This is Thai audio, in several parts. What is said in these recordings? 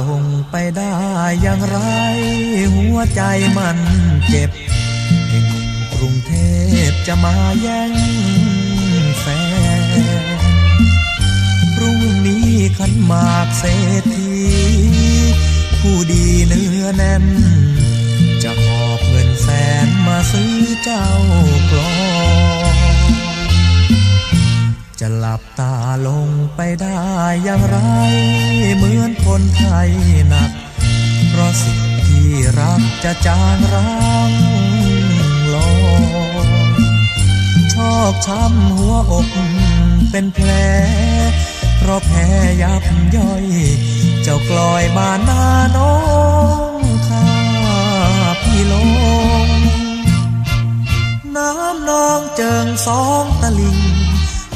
ลงไปได้อย่างไร หัวใจมันเจ็บให้หนุ่มกรุงเทพจะมาแย่งแฟนพรุ่งนี้ขันหมากเศรษฐีผู้ดีเนื้อแน่น จะหอบเงินแสนมาซื้อเจ้ากลองจะหลับตาลงไปได้อย่างไร คนไทยหนัก เพราะสิ่งที่รักจะจางร้างลงชอกช้ำหัวอกเป็นแผล เพราะแพ้ยับย่อย เจ้ากลอยบานหน้าน้องข้าพี่ลง น้ำนองเจิงสองตะลิง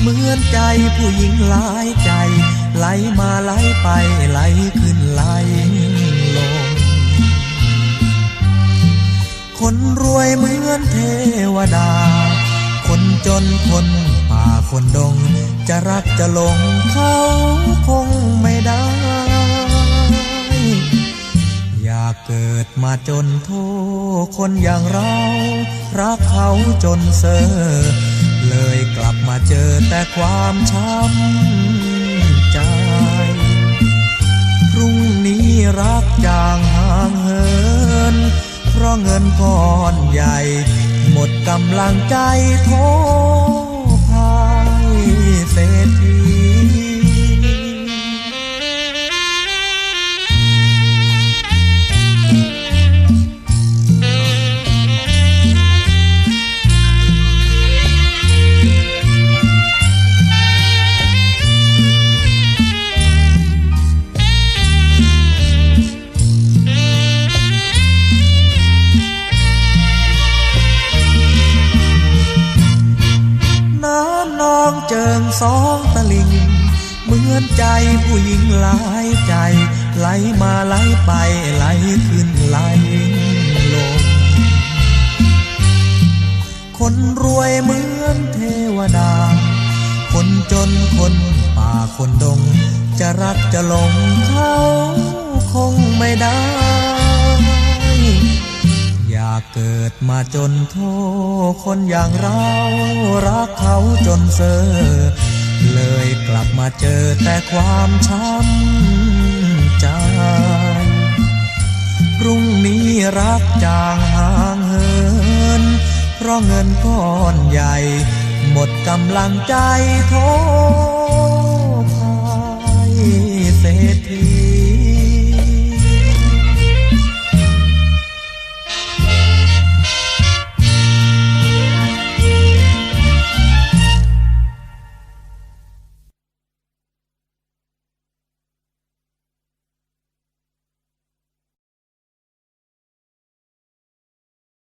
เหมือนใจผู้หญิงหลายใจไหลมาไหลไป ขึ้นไหลลง คนรวยเหมือนเทวดา คนจนคนป่าคนดง จะรักจะหลงเขาคงไม่ได้ อยากเกิดมาจนโทคนอย่างเรา รักเขาจนเซอเลยกลับมาเจอแต่ความช้ำ รักจางห่างเหิน เพราะเงินก้อนใหญ่ หมดกำลังใจโทพายเศรษฐี เจิงสองตะลิง เหมือนใจผู้หญิงหลายใจ ไหลมาไหลไปไหลขึ้นไหลลง คนรวยเหมือนเทวดา คนจนคนป่าคนดง จะรักจะหลงเขาคงไม่ได้ มาจนโทคนอย่างเรารักเขาจนเซอเลยกลับมาเจอแต่ความช้ำใจ พรุ่งนี้รักจางห่างเหิน เพราะเงินก้อนใหญ่ หมดกำลังใจโทษพายเศรษฐี